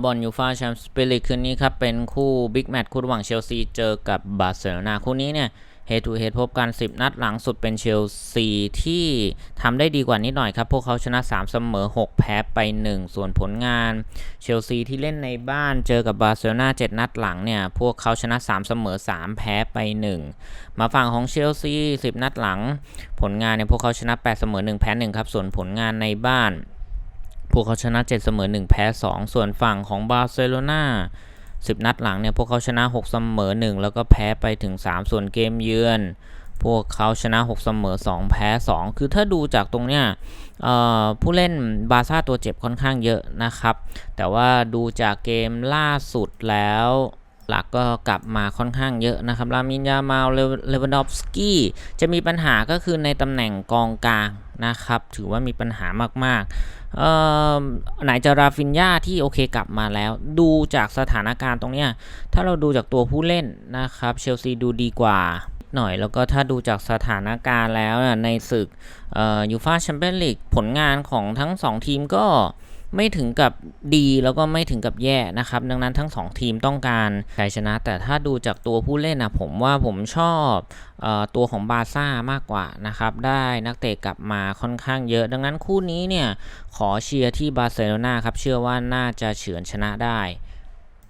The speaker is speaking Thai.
บอลยูฟาแชมเปี้ยนส์ลีกคืนนี้ครับเป็นคู่บิ๊กแมตช์คู่ระหว่างเชลซีเจอกับบาร์เซโลนาคู่นี้เนี่ยเฮ d ทูเฮ d พบกัน 10 นัดหลังสุดเป็นเชลซีที่ทำได้ดีกว่านิดหน่อยครับ พวกเขาชนะ 3 เสมอ 6 แพ้ไป 1 ส่วนผลงาน เชลซีที่เล่นในบ้านเจอกับบาร์เซโลนา7นัดหลังเนี่ย พวกเขาชนะ 3 เสมอ 3 แพ้ไป 1 มาฝั่งของเชลซี 10 นัดหลัง ผลงานเนี่ยพวกเขาชนะ 8 เสมอ 1 แพ้ 1 ครับ ส่วนผลงานในบ้าน พวกเขาชนะ 7 เสมอ 1 แพ้ 2 ส่วนฝั่งของบาร์เซโลนา10 นัดหลังเนี่ยพวกเขาชนะ 6 เสมอ 1 แล้วก็แพ้ไปถึง 3 ส่วนเกมเยือน พวกเขาชนะ 6 เสมอ 2 แพ้ 2 คือถ้าดูจากตรงเนี้ยผู้เล่นบาซ่าตัวเจ็บค่อนข้างเยอะนะครับ แต่ว่าดูจากเกมล่าสุดแล้ว หลักก็กลับมาค่อนข้างเยอะนะครับลามินยามาลเลวานดอฟสกี้จะมีปัญหาก็คือในตำแหน่งกองกลางนะครับ ถือว่ามีปัญหามากๆเอ่อไหนจะราฟินยาที่โอเคกลับมาแล้ว ดูจากสถานการณ์ตรงเนี้ยถ้าเราดูจากตัวผู้เล่นนะครับเชลซีดูดีกว่าหน่อยแล้วก็ถ้าดูจากสถานการณ์แล้วนะในศึกยูฟาแชมเปี้ยนลีกผลงานของทั้ง 2 ทีมก็ ไม่ถึงกับดีแล้วก็ไม่ถึงกับแย่นะครับ ดังนั้นทั้ง 2 ทีมต้องการชัยชนะ แต่ถ้าดูจากตัวผู้เล่นนะผมว่าผมชอบออตัวของบาร์ซ่ามากกว่านะครับ ได้นักเตะกลับมาค่อนข้างเยอะ ดังนั้นคู่นี้เนี่ยขอเชียร์ที่บาร์เซโลนาครับ เชื่อว่าน่าจะเฉือนชนะได้